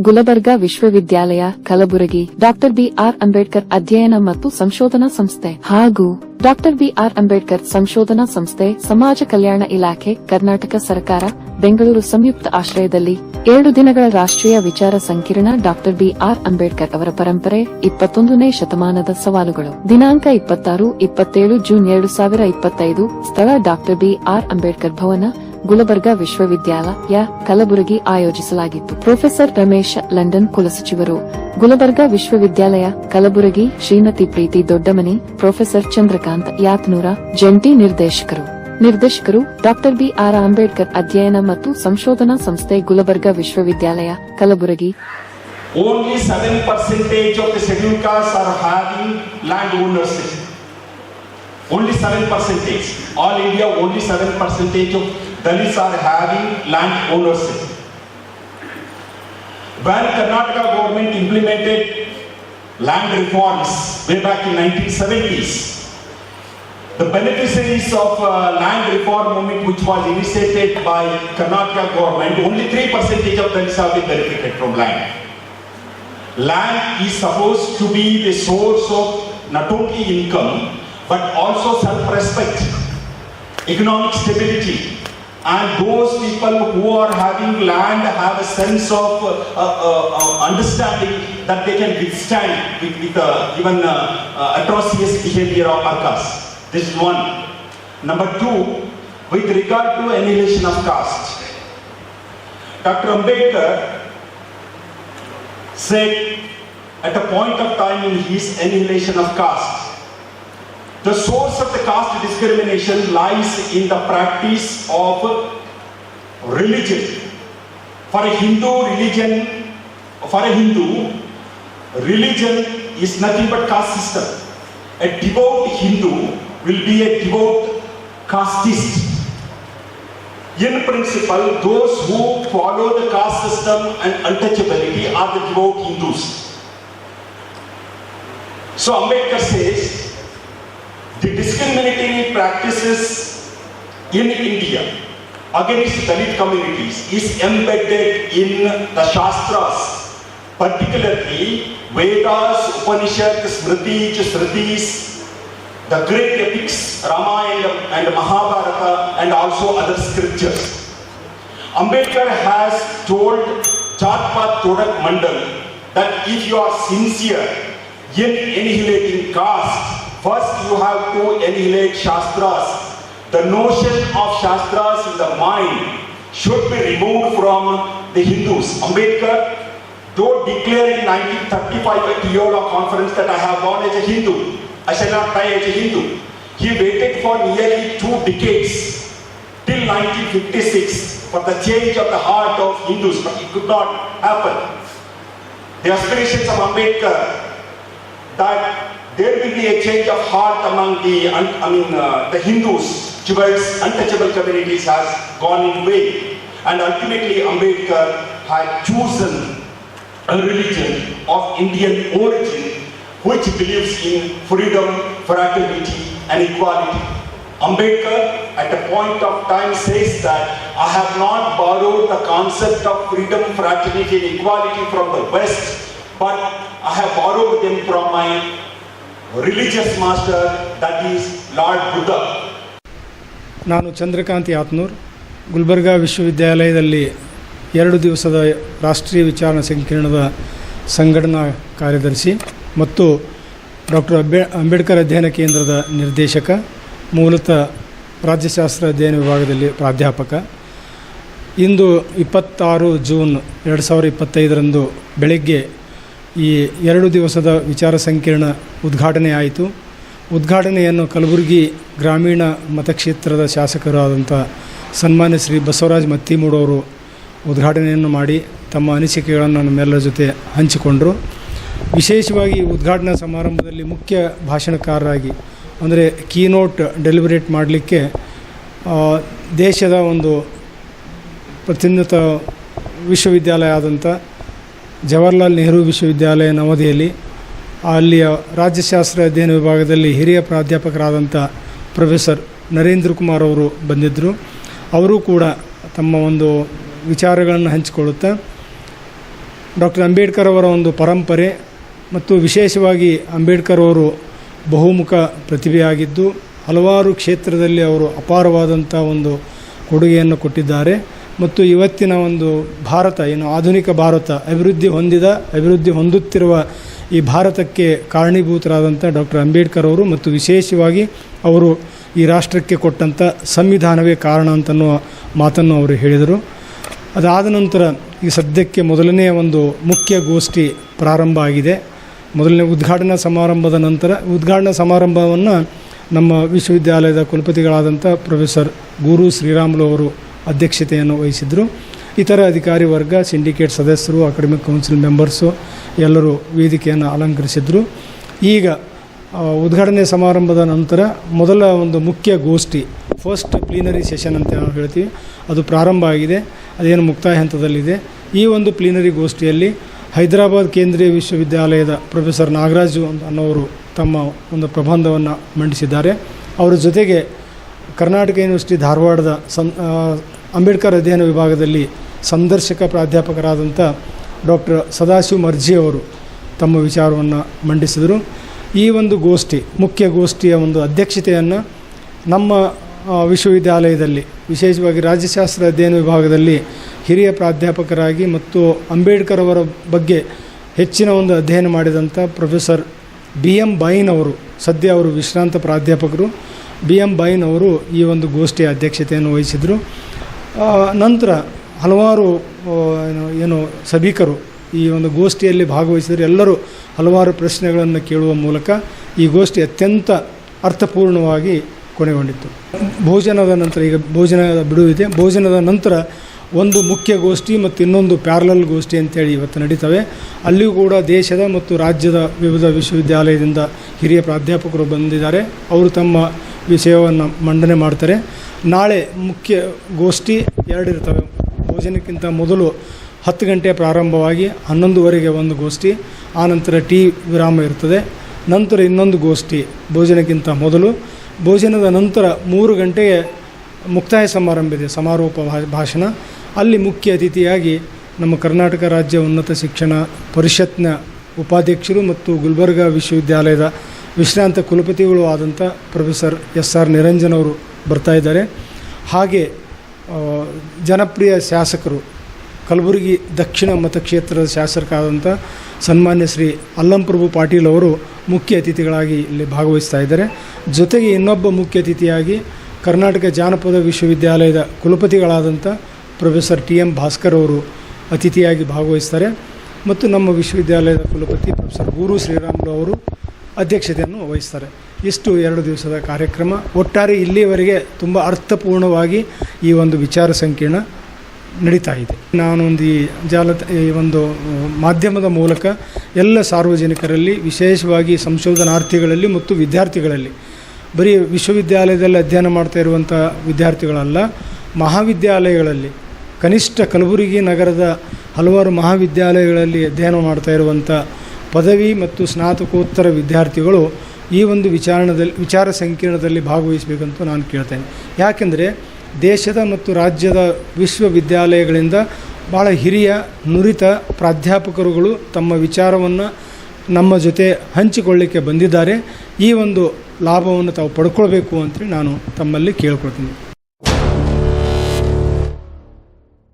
ಗುಲಬರ್ಗಾ ವಿಶ್ವವಿದ್ಯಾಲಯ, Kalaburagi. Doctor BR Ambedkar ಅಧ್ಯಯನ ಮತ್ತು ಸಂಶೋಧನಾ ಸಂಸ್ಥೆ. ಹಾಗೂ ಡಾಕ್ಟರ್ ಬಿಆರ್ ಅಂಬೇಡ್ಕರ್ ಸಂಶೋಧನಾ ಸಂಸ್ಥೆ, ಸಮಾಜ ಕಲ್ಯಾಣ ಇಲಾಖೆ, ಕರ್ನಾಟಕ ಸರ್ಕಾರ, ಬೆಂಗಳೂರು ಸಂಯುಕ್ತ ಆಶ್ರಯದಲ್ಲಿ. ಎರಡು ದಿನಗಳ ರಾಷ್ಟ್ರೀಯ ವಿಚಾರ ಸಂಕಿರಣ ಡಾಕ್ಟರ್ ಬಿಆರ್ ಅಂಬೇಡ್ಕರ್ ಅವರ ಪರಂಪರೆ ಇಪ್ಪತ್ತೊಂದನೇ ಶತಮಾನದ ಸವಾಲುಗಳು. ದಿನಾಂಕ ಇಪ್ಪತ್ತಾರು, ಇಪ್ಪತ್ತೇಳು ಜೂನ್ ಎರಡು ಸಾವಿರ ಇಪ್ಪತ್ತೈದು, ಸ್ಥಳ ಡಾಕ್ಟರ್ ಬಿಆರ್ ಅಂಬೇಡ್ಕರ್ ಭವನ ಗುಲಬರ್ಗಾ ವಿಶ್ವವಿದ್ಯಾಲಯ ಕಲಬುರಗಿ ಆಯೋಜಿಸಲಾಗಿತ್ತು ಪ್ರೊಫೆಸರ್ ರಮೇಶ್ ಲಂಡನ್ ಕುಲಸಚಿವರು ಗುಲಬರ್ಗಾ ವಿಶ್ವವಿದ್ಯಾಲಯ ಕಲಬುರಗಿ ಶ್ರೀಮತಿ ಪ್ರೀತಿ ದೊಡ್ಡಮನಿ ಪ್ರೊಫೆಸರ್ ಚಂದ್ರಕಾಂತ್ ಯಾತ್ನೂರ ಜಂಟಿ ನಿರ್ದೇಶಕರು ನಿರ್ದೇಶಕರು ಡಾಕ್ಟರ್ ಬಿಆರ್ ಅಂಬೇಡ್ಕರ್ ಅಧ್ಯಯನ ಮತ್ತು ಸಂಶೋಧನಾ ಸಂಸ್ಥೆ ಗುಲಬರ್ಗಾ ವಿಶ್ವವಿದ್ಯಾಲಯ Kalaburagi Only 7% of the scheduled castes are having land ownership. Only 7%. All India, only 7% of Dalits are having land ownership. When Karnataka government implemented land reforms way back in 1970s, the beneficiaries of uh, land reform movement which was initiated by Karnataka government, only 3% of Dalits have been benefited from land. Land is supposed to be the source of not only income but also self-respect, economic stability. And those people who are having land have a sense of uh, uh, uh, understanding that they can withstand with, with uh, even uh, uh, atrocious behavior of Arkas. This is one. Number two, with regard to annihilation of caste. Dr. Ambedkar said at a point of time in his annihilation of caste, the source of the caste discrimination lies in the practice of religion. For a Hindu religion, for a Hindu, religion is nothing but caste system. A devout Hindu will be a devout casteist. In principle, those who follow the caste system and untouchability are the devout Hindus. So Ambedkar says the discriminatory practices in India against Dalit communities is embedded in the Shastras, particularly Vedas, Upanishads, Smritis, Smritis, the great epics Ramayana and Mahabharata and also other scriptures. Ambedkar has told Jatpat Todak Mandal that if you are sincere in annihilating caste, first you have to annihilate Shastras. The notion of Shastras in the mind should be removed from the Hindus. Ambedkar, though declared in 1935 at Yola conference that I have gone as a Hindu, I shall not die as a Hindu. He waited for nearly two decades till 1956 for the change of the heart of Hindus, but it could not happen. The aspirations of Ambedkar that there will be a change of heart among the, I mean, uh, the Hindus towards untouchable communities has gone in. And ultimately Ambedkar had chosen a religion of Indian origin which believes in freedom, fraternity and equality. Ambedkar at a point of time says that I have not borrowed the concept of freedom, fraternity and equality from the West, but I have borrowed them from my religious master, that is Lord Buddha. ನಾನು ಚಂದ್ರಕಾಂತ್ ಯಾತ್ನೂರ್ ಗುಲ್ಬರ್ಗಾ ವಿಶ್ವವಿದ್ಯಾಲಯದಲ್ಲಿ ಎರಡು ದಿವಸದ ರಾಷ್ಟ್ರೀಯ ವಿಚಾರಣಾ ಸಂಕಿರಣದ ಸಂಘಟನಾ ಕಾರ್ಯದರ್ಶಿ ಮತ್ತು doctor ಅಂಬೇ, Ambedkar ಅಧ್ಯಯನ ಕೇಂದ್ರದ ನಿರ್ದೇಶಕ, ಮೂಲತಃ ರಾಜ್ಯಶಾಸ್ತ್ರ ಅಧ್ಯಯನ ವಿಭಾಗದಲ್ಲಿ ಪ್ರಾಧ್ಯಾಪಕ ಇಂದು ಇಪ್ಪತ್ತಾರು ಜೂನ್ ಎರಡು ಸಾವಿರದ ಇಪ್ಪತ್ತೈದರಂದು ಬೆಳಗ್ಗೆ ಈ ಎರಡು ದಿವಸದ ವಿಚಾರ ಸಂಕಿರಣ ಉದ್ಘಾಟನೆ ಆಯಿತು. ಉದ್ಘಾಟನೆಯನ್ನು ಕಲಬುರಗಿ ಗ್ರಾಮೀಣ ಮತಕ್ಷೇತ್ರದ ಶಾಸಕರಾದಂಥ ಸನ್ಮಾನ್ಯ ಶ್ರೀ ಬಸವರಾಜ್ ಮತ್ತಿಮೂಡವರು ಉದ್ಘಾಟನೆಯನ್ನು ಮಾಡಿ ತಮ್ಮ ಅನಿಸಿಕೆಗಳನ್ನು ನಮ್ಮೆಲ್ಲರ ಜೊತೆ ಹಂಚಿಕೊಂಡರು. ವಿಶೇಷವಾಗಿ ಉದ್ಘಾಟನಾ ಸಮಾರಂಭದಲ್ಲಿ ಮುಖ್ಯ ಭಾಷಣಕಾರರಾಗಿ, ಅಂದರೆ ಕೀನೋಟ್ ಡೆಲಿಬರೇಟ್ ಮಾಡಲಿಕ್ಕೆ ದೇಶದ ಒಂದು ಪ್ರತ್ಯುನ್ನತ ವಿಶ್ವವಿದ್ಯಾಲಯ ಆದಂಥ ಜವಾಹರ್ಲಾಲ್ ನೆಹರು ವಿಶ್ವವಿದ್ಯಾಲಯ ನವದೆಹಲಿ, ಅಲ್ಲಿಯ ರಾಜ್ಯಶಾಸ್ತ್ರ ಅಧ್ಯಯನ ವಿಭಾಗದಲ್ಲಿ ಹಿರಿಯ ಪ್ರಾಧ್ಯಾಪಕರಾದಂಥ ಪ್ರೊಫೆಸರ್ ನರೇಂದ್ರ ಕುಮಾರ್ ಅವರು ಬಂದಿದ್ದರು ಅವರು ಕೂಡ ತಮ್ಮ ಒಂದು ವಿಚಾರಗಳನ್ನು ಹಂಚಿಕೊಳ್ಳುತ್ತಾ, ಡಾಕ್ಟರ್ ಅಂಬೇಡ್ಕರ್ ಅವರ ಒಂದು ಪರಂಪರೆ ಮತ್ತು ವಿಶೇಷವಾಗಿ ಅಂಬೇಡ್ಕರ್ ಅವರು ಬಹುಮುಖ ಪ್ರತಿಭೆಯಾಗಿದ್ದು, ಹಲವಾರು ಕ್ಷೇತ್ರದಲ್ಲಿ ಅವರು ಅಪಾರವಾದಂಥ ಒಂದು ಕೊಡುಗೆಯನ್ನು ಕೊಟ್ಟಿದ್ದಾರೆ. ಮತ್ತು ಇವತ್ತಿನ ಒಂದು ಭಾರತ, ಏನು ಆಧುನಿಕ ಭಾರತ, ಅಭಿವೃದ್ಧಿ ಹೊಂದಿದ, ಅಭಿವೃದ್ಧಿ ಹೊಂದುತ್ತಿರುವ ಈ ಭಾರತಕ್ಕೆ ಕಾರಣೀಭೂತರಾದಂಥ ಡಾಕ್ಟರ್ ಅಂಬೇಡ್ಕರ್ ಅವರು ಮತ್ತು ವಿಶೇಷವಾಗಿ ಅವರು ಈ ರಾಷ್ಟ್ರಕ್ಕೆ ಕೊಟ್ಟಂಥ ಸಂವಿಧಾನವೇ ಕಾರಣ ಅಂತನ್ನುವ ಮಾತನ್ನು ಅವರು ಹೇಳಿದರು. ಅದಾದ ನಂತರ ಈ ಸದ್ಯಕ್ಕೆ ಮೊದಲನೆಯ ಒಂದು ಮುಖ್ಯ ಗೋಷ್ಠಿ ಪ್ರಾರಂಭ ಆಗಿದೆ. ಮೊದಲನೇ ಉದ್ಘಾಟನಾ ಸಮಾರಂಭದ ನಂತರ ಉದ್ಘಾಟನಾ ಸಮಾರಂಭವನ್ನು ನಮ್ಮ ವಿಶ್ವವಿದ್ಯಾಲಯದ ಕುಲಪತಿಗಳಾದಂಥ ಪ್ರೊಫೆಸರ್ ಗುರು ಶ್ರೀರಾಮುಲು ಅವರು ಅಧ್ಯಕ್ಷತೆಯನ್ನು ವಹಿಸಿದರು. ಇತರ ಅಧಿಕಾರಿ ವರ್ಗ, ಸಿಂಡಿಕೇಟ್ ಸದಸ್ಯರು ಅಕಾಡೆಮಿಕ್ ಕೌನ್ಸಿಲ್ ಮೆಂಬರ್ಸು ಎಲ್ಲರೂ ವೇದಿಕೆಯನ್ನು ಅಲಂಕರಿಸಿದರು. ಈಗ ಉದ್ಘಾಟನೆ ಸಮಾರಂಭದ ನಂತರ ಮೊದಲ ಒಂದು ಮುಖ್ಯ ಗೋಷ್ಠಿ ಫಸ್ಟ್ ಪ್ಲೀನರಿ ಸೆಷನ್ ಅಂತ ನಾವು ಹೇಳ್ತೀವಿ. ಅದು ಪ್ರಾರಂಭ ಆಗಿದೆ. ಅದೇನು ಮುಕ್ತಾಯ ಹಂತದಲ್ಲಿದೆ. ಈ ಒಂದು ಪ್ಲೀನರಿ ಗೋಷ್ಠಿಯಲ್ಲಿ ಹೈದರಾಬಾದ್ ಕೇಂದ್ರೀಯ ವಿಶ್ವವಿದ್ಯಾಲಯದ ಪ್ರೊಫೆಸರ್ ನಾಗರಾಜು ಅನ್ನೋರು ತಮ್ಮ ಒಂದು ಪ್ರಬಂಧವನ್ನು ಮಂಡಿಸಿದ್ದಾರೆ. ಅವರ ಜೊತೆಗೆ ಕರ್ನಾಟಕ ಯೂನಿವರ್ಸಿಟಿ ಧಾರವಾಡದ ಅಂಬೇಡ್ಕರ್ ಅಧ್ಯಯನ ವಿಭಾಗದಲ್ಲಿ ಸಂದರ್ಶಕ ಪ್ರಾಧ್ಯಾಪಕರಾದಂಥ ಡಾಕ್ಟರ್ ಸದಾಶಿವ ಮರ್ಜಿ ಅವರು ತಮ್ಮ ವಿಚಾರವನ್ನು ಮಂಡಿಸಿದರು. ಈ ಒಂದು ಗೋಷ್ಠಿ, ಮುಖ್ಯ ಗೋಷ್ಠಿಯ ಒಂದು ಅಧ್ಯಕ್ಷತೆಯನ್ನು ನಮ್ಮ ವಿಶ್ವವಿದ್ಯಾಲಯದಲ್ಲಿ, ವಿಶೇಷವಾಗಿ ರಾಜ್ಯಶಾಸ್ತ್ರ ಅಧ್ಯಯನ ವಿಭಾಗದಲ್ಲಿ ಹಿರಿಯ ಪ್ರಾಧ್ಯಾಪಕರಾಗಿ ಮತ್ತು ಅಂಬೇಡ್ಕರ್ ಅವರ ಬಗ್ಗೆ ಹೆಚ್ಚಿನ ಒಂದು ಅಧ್ಯಯನ ಮಾಡಿದಂಥ ಪ್ರೊಫೆಸರ್ ಬಿ ಎಂ ಬೈನ್ ಅವರು, ಸದ್ಯ ಅವರು ವಿಶ್ರಾಂತ ಪ್ರಾಧ್ಯಾಪಕರು. ಬಿ ಎಂ ಬೈನ್ ಅವರು ಈ ಒಂದು ಗೋಷ್ಠಿಯ ಅಧ್ಯಕ್ಷತೆಯನ್ನು ವಹಿಸಿದರು. ನಂತರ ಹಲವಾರು ಏನು ಏನು ಸಭಿಕರು ಈ ಒಂದು ಗೋಷ್ಠಿಯಲ್ಲಿ ಭಾಗವಹಿಸಿದರೆ ಎಲ್ಲರೂ ಹಲವಾರು ಪ್ರಶ್ನೆಗಳನ್ನು ಕೇಳುವ ಮೂಲಕ ಈ ಗೋಷ್ಠಿ ಅತ್ಯಂತ ಅರ್ಥಪೂರ್ಣವಾಗಿ ಕೊನೆಗೊಂಡಿತ್ತು. ಭೋಜನದ ನಂತರ ಈಗ ಭೋಜನದ ಬಿಡುವಿದೆ. ಭೋಜನದ ನಂತರ ಒಂದು ಮುಖ್ಯ ಗೋಷ್ಠಿ ಮತ್ತು ಇನ್ನೊಂದು ಪ್ಯಾರಲಲ್ ಗೋಷ್ಠಿ ಅಂತೇಳಿ ಇವತ್ತು ನಡೀತವೆ. ಅಲ್ಲಿಯೂ ಕೂಡ ದೇಶದ ಮತ್ತು ರಾಜ್ಯದ ವಿವಿಧ ವಿಶ್ವವಿದ್ಯಾಲಯದಿಂದ ಹಿರಿಯ ಪ್ರಾಧ್ಯಾಪಕರು ಬಂದಿದ್ದಾರೆ. ಅವರು ತಮ್ಮ ವಿಷಯವನ್ನು ಮಂಡನೆ ಮಾಡ್ತಾರೆ. ನಾಳೆ ಮುಖ್ಯ ಗೋಷ್ಠಿ ಎರಡಿರ್ತವೆ ಭೋಜನಕ್ಕಿಂತ ಮೊದಲು ಹತ್ತು ಗಂಟೆ ಪ್ರಾರಂಭವಾಗಿ ಹನ್ನೊಂದುವರೆಗೆ ಒಂದು ಗೋಷ್ಠಿ ಆನಂತರ ಟೀ ವಿರಾಮ ಇರ್ತದೆ. ನಂತರ ಇನ್ನೊಂದು ಗೋಷ್ಠಿ ಭೋಜನಕ್ಕಿಂತ ಮೊದಲು. ಭೋಜನದ ನಂತರ ಮೂರು ಗಂಟೆಗೆ ಮುಕ್ತಾಯ ಸಮಾರಂಭ ಇದೆ ಸಮಾರೋಪ ಭಾಷಣ. ಅಲ್ಲಿ ಮುಖ್ಯ ಅತಿಥಿಯಾಗಿ ನಮ್ಮ ಕರ್ನಾಟಕ ರಾಜ್ಯ ಉನ್ನತ ಶಿಕ್ಷಣ ಪರಿಷತ್ನ ಉಪಾಧ್ಯಕ್ಷರು ಮತ್ತು ಗುಲ್ಬರ್ಗಾ ವಿಶ್ವವಿದ್ಯಾಲಯದ ವಿಶ್ರಾಂತ ಕುಲಪತಿಗಳು ಆದಂಥ ಪ್ರೊಫೆಸರ್ ಎಸ್ ಆರ್ ನಿರಂಜನ್ ಅವರು ಬರ್ತಾ ಇದ್ದಾರೆ. ಹಾಗೆ ಜನಪ್ರಿಯ ಶಾಸಕರು, ಕಲಬುರಗಿ ದಕ್ಷಿಣ ಮತಕ್ಷೇತ್ರದ ಶಾಸಕರಾದಂಥ ಸನ್ಮಾನ್ಯ ಶ್ರೀ ಅಲ್ಲಂಪ್ರಭು ಪಾಟೀಲ್ ಅವರು ಮುಖ್ಯ ಅತಿಥಿಗಳಾಗಿ ಇಲ್ಲಿ ಭಾಗವಹಿಸ್ತಾ ಇದ್ದಾರೆ. ಜೊತೆಗೆ ಇನ್ನೊಬ್ಬ ಮುಖ್ಯ ಅತಿಥಿಯಾಗಿ ಕರ್ನಾಟಕ ಜಾನಪದ ವಿಶ್ವವಿದ್ಯಾಲಯದ ಕುಲಪತಿಗಳಾದಂಥ ಪ್ರೊಫೆಸರ್ ಟಿ ಎಂ ಭಾಸ್ಕರ್ ಅವರು ಅತಿಥಿಯಾಗಿ ಭಾಗವಹಿಸ್ತಾರೆ. ಮತ್ತು ನಮ್ಮ ವಿಶ್ವವಿದ್ಯಾಲಯದ ಕುಲಪತಿ ಪ್ರೊಫೆಸರ್ ಗುರು ಶ್ರೀರಾಮುಲು ಅವರು ಅಧ್ಯಕ್ಷತೆಯನ್ನು ವಹಿಸ್ತಾರೆ. ಇಷ್ಟು ಎರಡು ದಿವಸದ ಕಾರ್ಯಕ್ರಮ. ಒಟ್ಟಾರೆ ಇಲ್ಲಿಯವರೆಗೆ ತುಂಬ ಅರ್ಥಪೂರ್ಣವಾಗಿ ಈ ಒಂದು ವಿಚಾರ ಸಂಕಿರಣ ನಡೀತಾ ಇದೆ. ನಾನೊಂದು ಈ ಜಾಲ ಈ ಒಂದು ಮಾಧ್ಯಮದ ಮೂಲಕ ಎಲ್ಲ ಸಾರ್ವಜನಿಕರಲ್ಲಿ, ವಿಶೇಷವಾಗಿ ಸಂಶೋಧನಾರ್ಥಿಗಳಲ್ಲಿ ಮತ್ತು ವಿದ್ಯಾರ್ಥಿಗಳಲ್ಲಿ ಬರೀ ವಿಶ್ವವಿದ್ಯಾಲಯದಲ್ಲಿ ಅಧ್ಯಯನ ಮಾಡ್ತಾ ಇರುವಂಥ ವಿದ್ಯಾರ್ಥಿಗಳಲ್ಲ, ಮಹಾವಿದ್ಯಾಲಯಗಳಲ್ಲಿ, ಕನಿಷ್ಠ ಕಲಬುರಗಿ ನಗರದ ಹಲವಾರು ಮಹಾವಿದ್ಯಾಲಯಗಳಲ್ಲಿ ಅಧ್ಯಯನ ಮಾಡ್ತಾ ಇರುವಂಥ ಪದವಿ ಮತ್ತು ಸ್ನಾತಕೋತ್ತರ ವಿದ್ಯಾರ್ಥಿಗಳು ಈ ಒಂದು ವಿಚಾರಣದಲ್ಲಿ, ವಿಚಾರ ಸಂಕಿರಣದಲ್ಲಿ ಭಾಗವಹಿಸಬೇಕಂತ ನಾನು ಕೇಳ್ತೇನೆ. ಯಾಕೆಂದರೆ ದೇಶದ ಮತ್ತು ರಾಜ್ಯದ ವಿಶ್ವವಿದ್ಯಾಲಯಗಳಿಂದ ಭಾಳ ಹಿರಿಯ, ನುರಿತ ಪ್ರಾಧ್ಯಾಪಕರುಗಳು ತಮ್ಮ ವಿಚಾರವನ್ನು ನಮ್ಮ ಜೊತೆ ಹಂಚಿಕೊಳ್ಳಿಕ್ಕೆ ಬಂದಿದ್ದಾರೆ. ಈ ಒಂದು ಲಾಭವನ್ನು ತಾವು ಪಡ್ಕೊಳ್ಬೇಕು ಅಂತೇಳಿ ನಾನು ತಮ್ಮಲ್ಲಿ ಕೇಳ್ಕೊಳ್ತೀನಿ.